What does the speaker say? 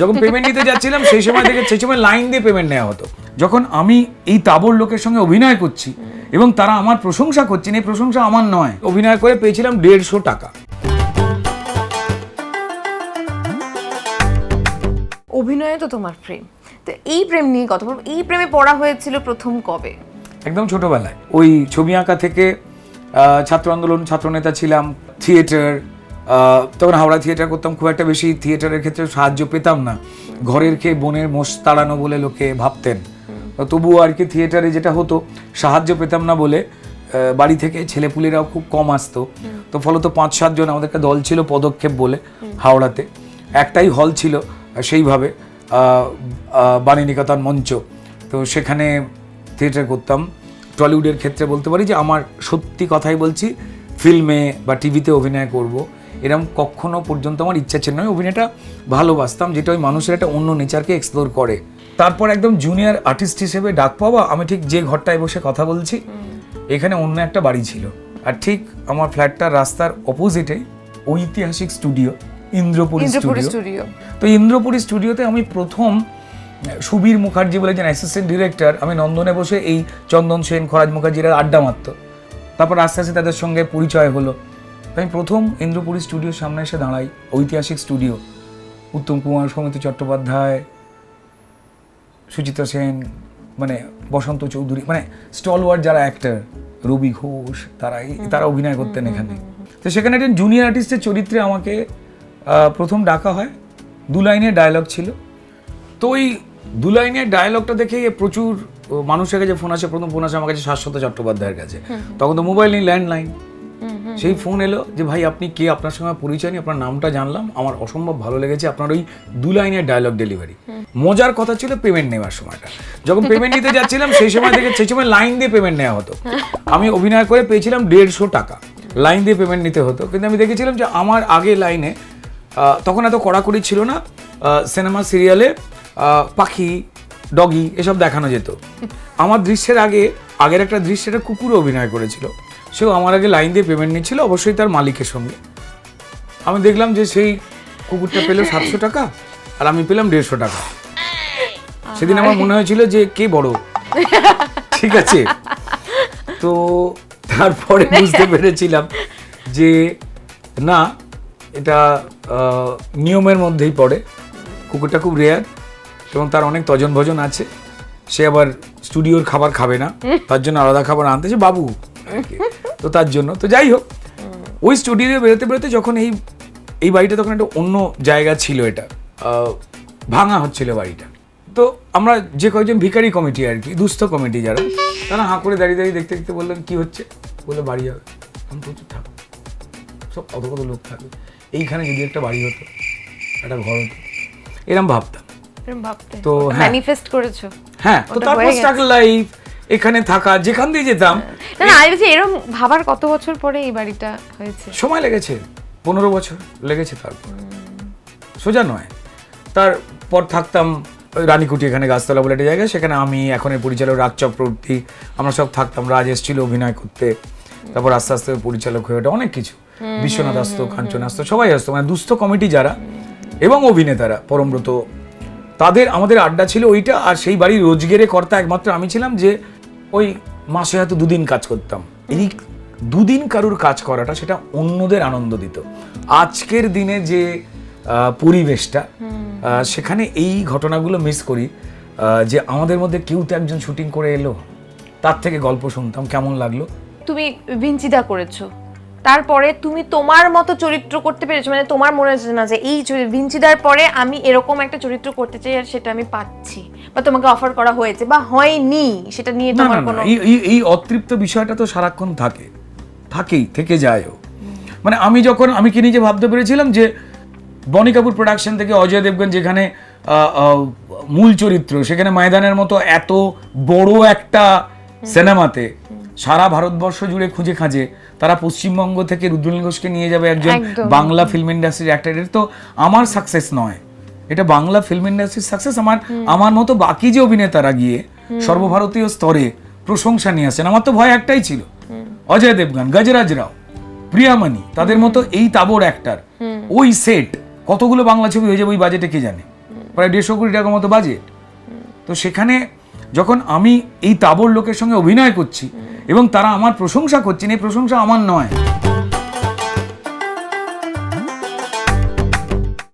যখন পেমেন্ট নিতে যাচ্ছিলাম সেই সময় থেকে সেই সময় লাইন দিয়ে পেমেন্ট নেওয়া হতো। যখন আমি এই তাবর লোকের সঙ্গে অভিনয় করছি এবং তারা আমার প্রশংসা করছেন এই প্রশংসা আমার নয়। অভিনয় করে পেয়েছিলাম দেড়শো টাকা। অভিনয়ে তো তোমার প্রেম। তো এই প্রেম নিয়ে কথা বলব। এই প্রেমে পড়া হয়েছিল প্রথম কবে? একদম ছোটবেলায়। ওই ছবি আঁকা থেকে ছাত্র আন্দোলন ছাত্রনেতা ছিলাম থিয়েটার তখন হাওড়া থিয়েটার করতাম, খুব একটা বেশি থিয়েটারের ক্ষেত্রে সাহায্য পেতাম না। ঘরের খেয়ে বোনের মোষ তাড়ানো বলে লোকে ভাবতেন। তবুও আর কি থিয়েটারে যেটা হতো, সাহায্য পেতাম না বলে বাড়ি থেকে ছেলেপুলেরাও খুব কম আসতো। তো ফলত পাঁচ সাতজন আমাদের একটা দল ছিল পদক্ষেপ বলে হাওড়াতে। একটাই হল ছিল, সেইভাবে বাণীনিকেতন মঞ্চ। তো সেখানে থিয়েটার করতাম। টলিউডের ক্ষেত্রে বলতে পারি যে, আমার সত্যি কথাই বলছি ফিল্মে বা টিভিতে অভিনয় করব। এরকম কখনো পর্যন্ত আমার ইচ্ছা ছিল না। আমি অভিনয়টা ভালোবাসতাম যেটা ওই মানুষের একটা অন্য নেচারকে এক্সপ্লোর করে। তারপর একদম জুনিয়র আর্টিস্ট হিসেবে ডাক পাওয়া আমি ঠিক যে ঘরটায় বসে কথা বলছি এখানে অন্য একটা বাড়ি ছিল। আর ঠিক আমার ফ্ল্যাটটার রাস্তার অপোজিটে ঐতিহাসিক স্টুডিও ইন্দ্রপুরী স্টুডিও স্টুডিও তো ইন্দ্রপুরী স্টুডিওতে আমি প্রথম সুবীর মুখার্জি বলে একজন অ্যাসিস্ট্যান্ট ডিরেক্টর আমি নন্দনে বসে এই চন্দন সেন খরাজ মুখার্জিরা আড্ডা মারত। তারপর আস্তে আস্তে তাদের সঙ্গে পরিচয় হলো। আমি প্রথম ইন্দ্রপুরী স্টুডিওর সামনে এসে দাঁড়াই ঐতিহাসিক স্টুডিও। উত্তম কুমার সমিতি চট্টোপাধ্যায় সুচিত্রা সেন মানে বসন্ত চৌধুরী মানে স্টলওয়ার্ড যারা অ্যাক্টার রবি ঘোষ তারা তারা অভিনয় করতেন এখানে। তো সেখানে একজন জুনিয়র আর্টিস্টের চরিত্রে আমাকে প্রথম ডাকা হয়। দু লাইনের ডায়লগ ছিল। তো ওই দু লাইনের ডায়লগটা দেখে প্রচুর মানুষের কাছে ফোন আসে। প্রথম ফোন আসে আমার কাছে শাশ্বত চট্টোপাধ্যায়ের কাছে। তখন তো মোবাইল নেই ল্যান্ডলাইন সেই ফোন এলো যে ভাই আপনি কে? আপনার সঙ্গে পরিচয় নেই আপনার নামটা জানলাম। আমার অসম্ভব ভালো লেগেছে। আপনার ওই দু লাইনের ডায়লগ ডেলিভারি মজার কথা ছিল পেমেন্ট নেওয়ার সময়টা। যখন পেমেন্ট নিতে যাচ্ছিলাম সেই সময় থেকে সেই সময় লাইন দিয়ে পেমেন্ট নেওয়া হতো। আমি অভিনয় করে পেয়েছিলাম দেড়শো টাকা। লাইন দিয়ে পেমেন্ট নিতে হতো। কিন্তু আমি দেখেছিলাম যে আমার আগে লাইনে তখন এত কড়াকড়ি ছিল না সিনেমা সিরিয়ালে পাখি ডগি এসব দেখানো যেত। আমার দৃশ্যের আগে আগের একটা দৃশ্যে একটা কুকুরও অভিনয় করেছিল। সেও আমার আগে লাইন দিয়ে পেমেন্ট নিচ্ছিল, অবশ্যই তার মালিকের সঙ্গে। আমি দেখলাম যে সেই কুকুরটা পেল সাতশো টাকা, আর আমি পেলাম দেড়শো টাকা। সেদিন আমার মনে হয়েছিল যে কে বড়? ঠিক আছে। তো তারপরে বুঝতে পেরেছিলাম যে না, এটা নিয়মের মধ্যেই পড়ে। কুকুরটা খুব রেয়ার এবং তার অনেক তজন ভজন আছে। সে আবার স্টুডিওর খাবার খাবে না। তার জন্য আলাদা খাবার আনতেছে বাবু। তো তার জন্য। তো যাই হোক ওই স্টুডিও বেরোতে বেরোতে যখন এই এই বাড়িটা তখন একটা অন্য জায়গা ছিল এটা। ভাঙা হচ্ছিল বাড়িটা। তো আমরা যে কয়েকজন ভিখারি কমিটি আর কি দুস্থ কমিটি যারা তারা হাঁ করে দাঁড়িয়ে দাঁড়িয়ে দেখতে দেখতে বললেন কি হচ্ছে? বলে বাড়ি হবে আমি প্রচুর থাকব সব কত কত লোক থাকবে এইখানে যদি একটা বাড়ি হতো একটা ঘর হতো এরম ভাবতাম। তো হ্যাঁ। ম্যানিফেস্ট করেছ। হ্যাঁ তো তারপর স্ট্রাগল লাইফ এখানে থাকা যেখান দিয়ে যেতাম। না না আমি বলছি এরম ভাবার কত বছর পরে এই বাড়িটা হয়েছে? সময় লেগেছে পনেরো বছর লেগেছে তারপর। সোজা নয়। তারপর থাকতাম রানীকুটি এখানে গাছতলা বলে একটা জায়গা সেখানে আমি এখন এই পরিচালক রাজ চক্রবর্তী আমরা সব থাকতাম রাজ এসেছিল অভিনয় করতে। তারপর আস্তে আস্তে পরিচালক হয়ে ওঠে অনেক কিছু। বিশ্বনাথ আসতো কাঞ্চন আসতো সবাই আসতো মানে দুস্থ কমিটি যারা এবং অভিনেতারা পরমব্রত। তাদের আমাদের আড্ডা ছিল ওইটা আর সেই বাড়ির রোজগেরে কর্তা একমাত্র আমি ছিলাম যে ওই মাসে হয়তো দুদিন কাজ করতাম। এই দুদিন কারুর কাজ করাটা সেটা অন্যদের আনন্দ দিত। আজকের দিনে যে পরিবেশটা সেখানে এই ঘটনাগুলো মিস করি যে আমাদের মধ্যে কেউ তো একজন শুটিং করে এলো, তার থেকে গল্প শুনতাম, কেমন লাগল? তুমি ভিঞ্চিদা করেছ। তারপরে তুমি তোমার মতো চরিত্র করতে পেরেছ মানে তোমার মনে হচ্ছে না যে এই ভিঞ্চিদার পরে আমি এরকম একটা চরিত্র করতে চাই আর সেটা আমি পাচ্ছি বা তোমাকে অফার করা হয়েছে বা হয়নি সেটা নিয়ে তোমার কোনো এই অতৃপ্ত বিষয়টা তো সারাক্ষণ থাকে থাকেই থেকে যায়ও। মানে আমি যখন আমি কি নিজে ভাবতে পেরেছিলাম যে বনি কাপুর প্রোডাকশন থেকে অজয় দেবগন যেখানে মূল চরিত্র সেখানে ময়দানের মতো এত বড় একটা সিনেমাতে সারা ভারতবর্ষ জুড়ে খুঁজে খাঁজে তারা পশ্চিমবঙ্গ থেকে রুদ্রনীল ঘোষকে নিয়ে যাবে একজন বাংলা ফিল্ম ইন্ডাস্ট্রির এটা তো আমার সাকসেস নয়। এটা বাংলা ফিল্ম ইন্ডাস্ট্রির সাকসেস আমার আমার মতো বাকি যে অভিনেতারা গিয়ে সর্বভারতীয় স্তরে প্রশংসা নিয়ে আসেন আমার তো ভয় একটাই ছিল। অজয় দেবগান গজরাজ রাও প্রিয়ামণি তাদের মতো এই তাবর অ্যাক্টার ওই সেট কতগুলো বাংলা ছবি হয়ে যাবে ওই বাজেটে কে জানে? প্রায় দেড়শো কোটি টাকা মতো বাজেট তো সেখানে যখন আমি এই তাবর লোকের সঙ্গে অভিনয় করছি এবং তারা আমার প্রশংসা করছেন এই প্রশংসা আমার নয়।